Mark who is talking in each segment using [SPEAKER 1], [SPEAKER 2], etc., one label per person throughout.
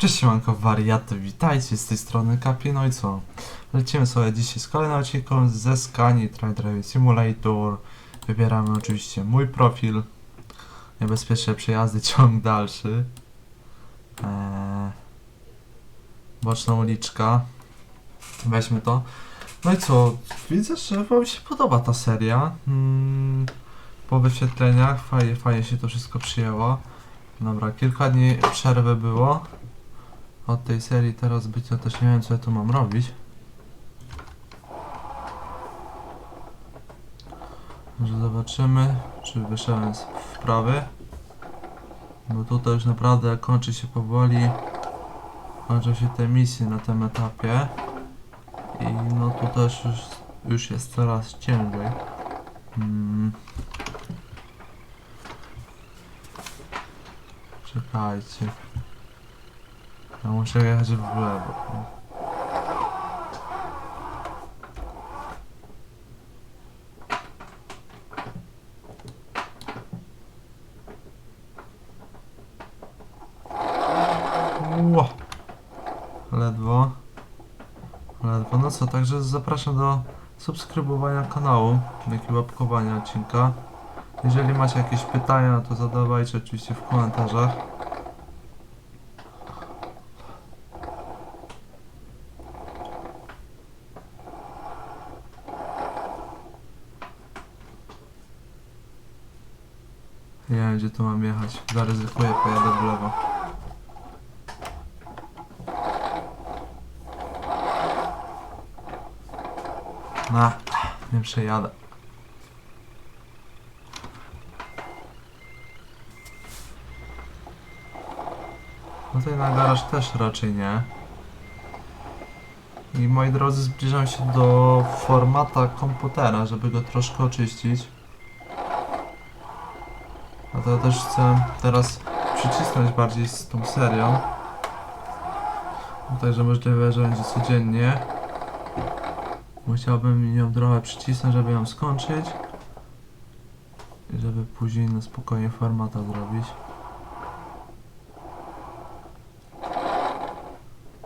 [SPEAKER 1] Cześć siemanko wariaty, witajcie z tej strony Kapi, no i co? Lecimy sobie dzisiaj z kolejnym odcinkiem ze Scani Try Driving Simulator. Wybieramy oczywiście mój profil Niebezpieczne przejazdy, ciąg dalszy. Eee, Boczna uliczka. Weźmy to. No i co? Widzę, że wam się podoba ta seria. Mm, Po wyświetleniach fajnie, fajnie się to wszystko przyjęło. Dobra, kilka dni przerwy było od tej serii teraz bycia też nie wiem co ja tu mam robić. Może zobaczymy, czy wyszedłem z wprawy. Bo tutaj już naprawdę kończy się powoli. Kończą się te misje na tym etapie. I no tu też już, już jest coraz ciężej. Mm. Czekajcie. Ja muszę jechać w lewo. Ło. Ledwo. Ledwo. No co, także zapraszam do subskrybowania kanału, jak i łapkowania odcinka. Jeżeli macie jakieś pytania, to zadawajcie oczywiście w komentarzach. Nie wiem tu mam jechać. Zaryzykuję, pojadę w lewo. Na, nie przejadę. No tutaj na garaż też raczej nie. I moi drodzy, zbliżam się do formata komputera, żeby go troszkę oczyścić. A to też chcę teraz przycisnąć bardziej z tą serią. No Także możliwe, że będzie codziennie. Musiałbym ją trochę przycisnąć, żeby ją skończyć. I żeby później na spokojnie formata zrobić.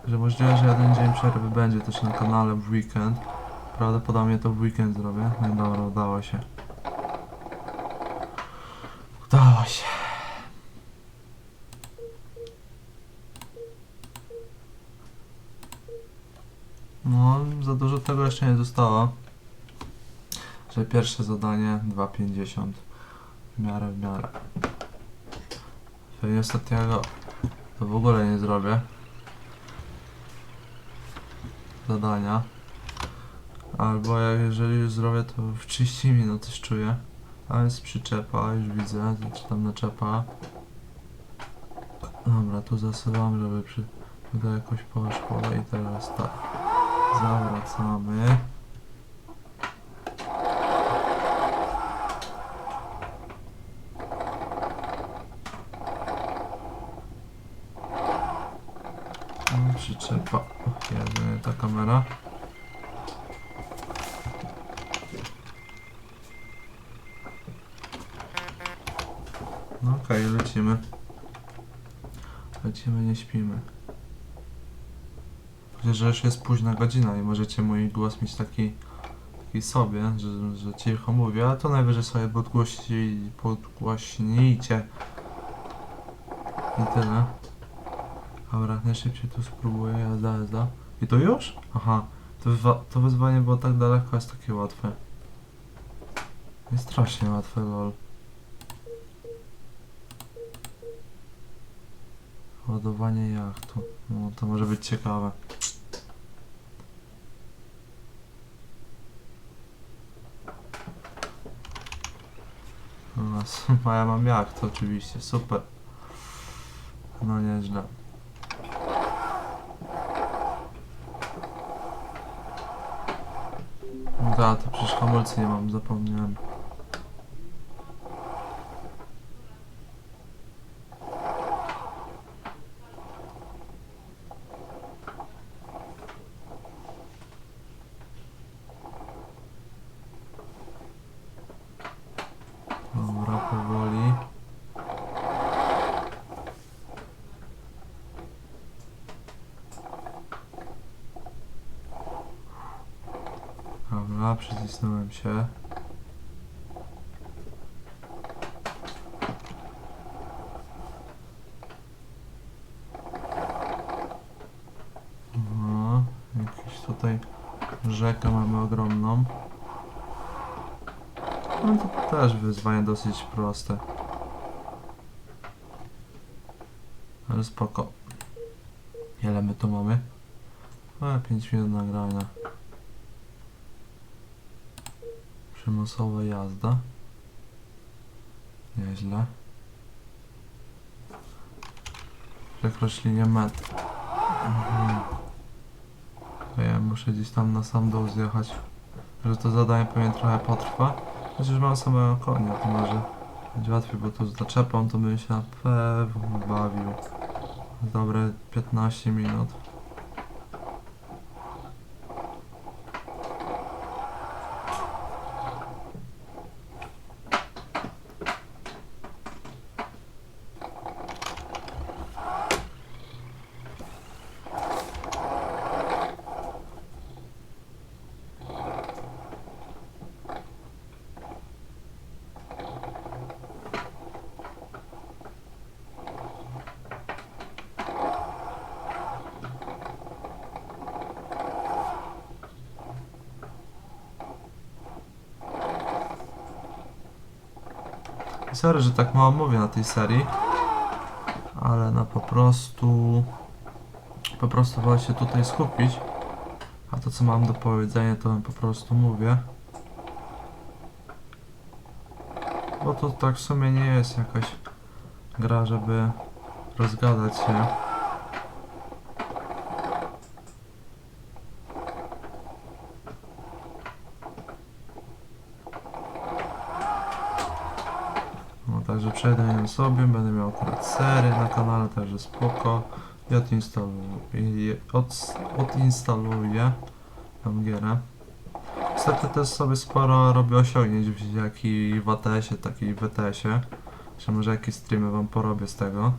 [SPEAKER 1] Że możliwe, że jeden dzień przerwy będzie też na kanale w weekend. Prawdopodobnie to w weekend zrobię. No dobra, udało się. Udało się. No, za dużo tego jeszcze nie zostało. Że pierwsze zadanie 2,50 w miarę w miarę. Pewnie ostatniego to w ogóle nie zrobię. Zadania. Albo jak jeżeli już zrobię to w 30 minut już czuję. A jest przyczepa, już widzę, czy tam naczepa. Dobra, tu zasyłam, żeby przy... to jakoś poszło i teraz tak. Zawracamy. No, Przyczepa. Och, nie ta kamera. No okej, lecimy. Lecimy, nie śpimy. Że już jest późna godzina i możecie mój głos mieć taki, taki sobie, że, że cicho mówię, ale to najwyżej sobie podgłosi, podgłośnijcie. I tyle. Dobra, najszybciej tu spróbuję, jazda, jazda. I to już? Aha, to, to wyzwanie było tak daleko, jest takie łatwe. Jest strasznie łatwe, lol. Ładowanie jachtu. No, to może być ciekawe. No, s- a ja mam jacht oczywiście, super. No nieźle. Da, to przecież hamulcy nie mam, zapomniałem. Dobra, powoli. Dobra, przycisnąłem się. No, jakiś tutaj rzekę mamy ogromną. No to też wyzwanie dosyć proste. Ale spoko. Ile my tu mamy? A, 5 minut nagrania. Przymusowa jazda. Nieźle. Przekroczyć linię metr. Mhm. Ja muszę gdzieś tam na sam dół zjechać. Że to zadanie pewnie trochę potrwa. Chociaż mam samego konia, to może będzie łatwiej, bo tu z zaczepą to bym się na pewno bawił. Dobre 15 minut. Sorry, że tak mało mówię na tej serii, ale no po prostu po prostu wolę się tutaj skupić, a to co mam do powiedzenia to po prostu mówię. Bo to tak w sumie nie jest jakaś gra, żeby rozgadać się. Ją sobie, będę miał akurat sery na kanale, także spoko. I odinstaluję, od, odinstaluję tę gierę. Niestety też sobie sporo robię osiągnięć w jak i w ATS-ie, tak i w ETS-ie. Że może jakieś streamy wam porobię z tego.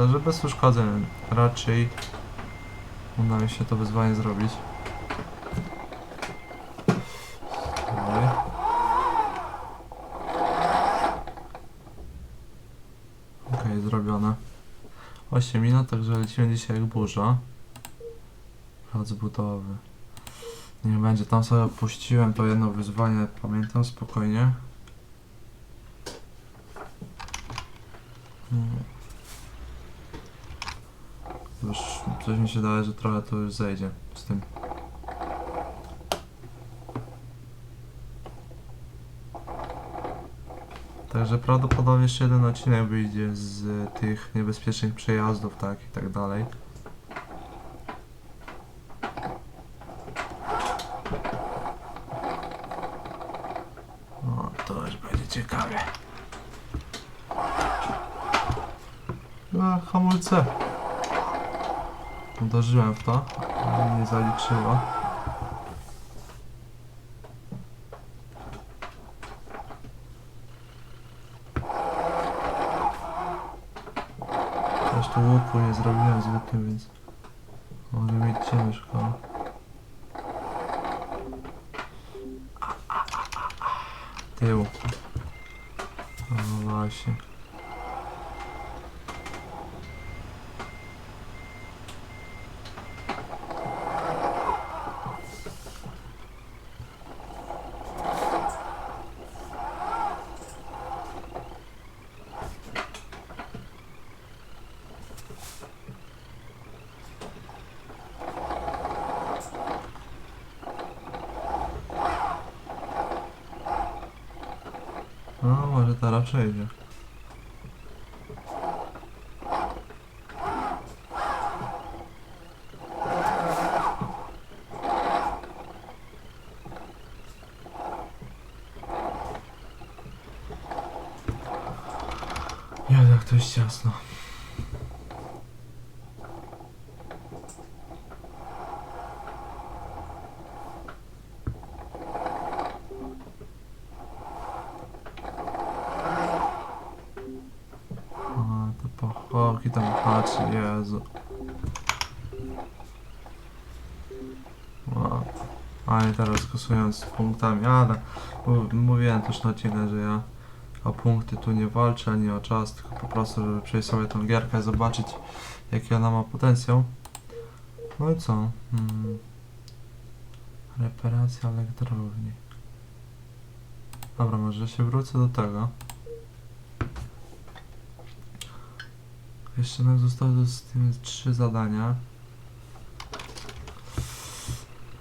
[SPEAKER 1] No, także bez uszkodzeń raczej uda mi się to wyzwanie zrobić. Okej, zrobione. 8 minut, także lecimy dzisiaj jak burza. Plac budowy. Niech będzie, tam sobie opuściłem to jedno wyzwanie, pamiętam spokojnie. Już coś mi się daje, że trochę to już zejdzie z tym. Także prawdopodobnie jeszcze jeden odcinek wyjdzie z tych niebezpiecznych przejazdów, tak i tak dalej. O, to już będzie ciekawie. A, hamulce. Uderzyłem w to, ale nie zaliczyło. Też tu łuku nie zrobiłem z łukiem, więc mogę mieć ciężko. Tył. No właśnie. No, może teraz przejdzie. Ja, jak to jest ciasno. Patrz, Jezu. Wow. A i teraz kosując punktami, ale mów- mówiłem też na odcinku, że ja o punkty tu nie walczę, ani o czas, tylko po prostu, żeby przejść sobie tą gierkę, zobaczyć jaki ona ma potencjał. No i co? Hmm. Reparacja elektrowni. Dobra, może się wrócę do tego. Jeszcze nam zostały z tym trzy zadania.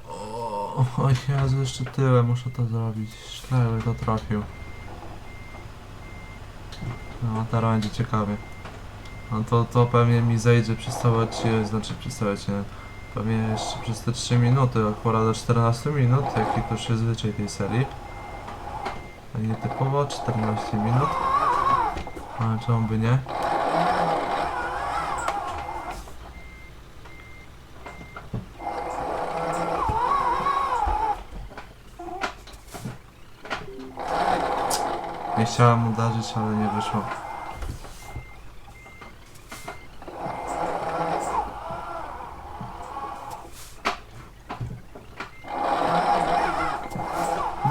[SPEAKER 1] O, o jeszcze tyle muszę to zrobić. Szleby to trafił. No, teraz będzie ciekawie. No to, to pewnie mi zejdzie przedstawiać, znaczy przedstawiać, nie? Pewnie jeszcze przez te 3 minuty, akurat do 14 minut, jaki to już jest zwyczaj tej serii. A nie typowo 14 minut. Ale czemu by nie? Nie chciałem uderzyć, ale nie wyszło.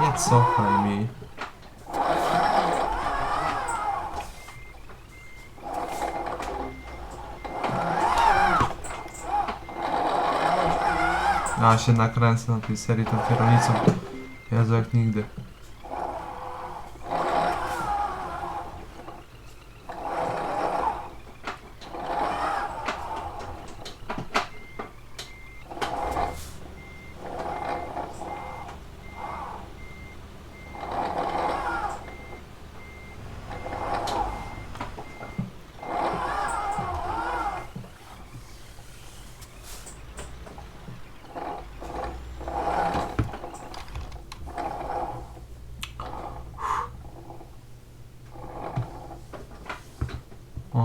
[SPEAKER 1] Nie cofaj mi. A się nakręcę na tej serii tą kierownicą. Jezu jak nigdy.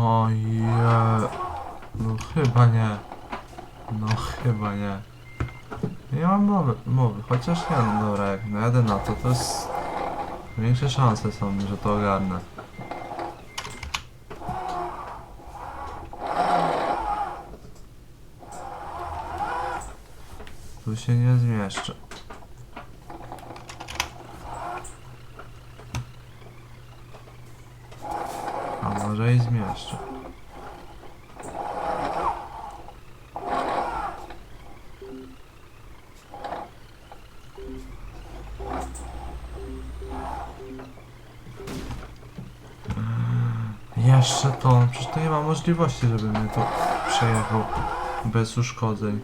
[SPEAKER 1] Ojej. No chyba nie. No chyba nie. Nie mam mowy, mowy. chociaż nie, no dobra, jak najadę na to, to jest... Większe szanse są, że to ogarnę. Tu się nie zmieszczę. A może i zmieszczę. Jeszcze to, przecież to nie ma możliwości, żeby mnie to przejechał bez uszkodzeń.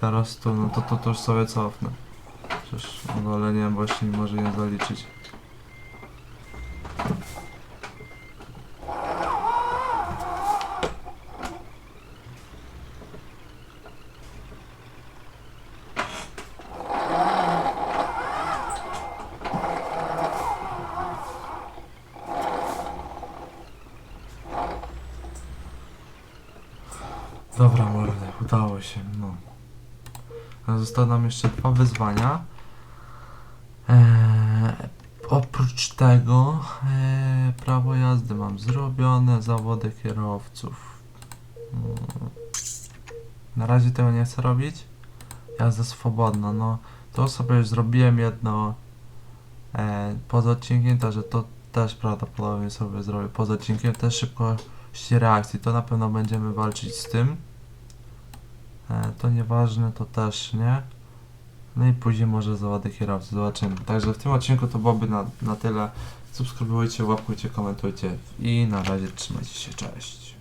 [SPEAKER 1] Teraz to, no to, to, to sobie cofnę. Przecież ale nie, bo jeszcze nie może nie zaliczyć. Dobra, mordy, udało się, no. Nam jeszcze dwa wyzwania. Eee, oprócz tego eee, prawo jazdy mam zrobione, zawody kierowców. Mm. Na razie tego nie chcę robić. Jazda swobodna, no to sobie już zrobiłem jedno eee, poza odcinkiem, także to też prawdopodobnie sobie zrobię poza odcinkiem, też szybkość reakcji, to na pewno będziemy walczyć z tym. E, to nieważne, to też nie. No i później może zawody kierowcy, zobaczymy. Także w tym odcinku to byłoby na, na tyle. Subskrybujcie, łapkujcie, komentujcie i na razie trzymajcie się, cześć.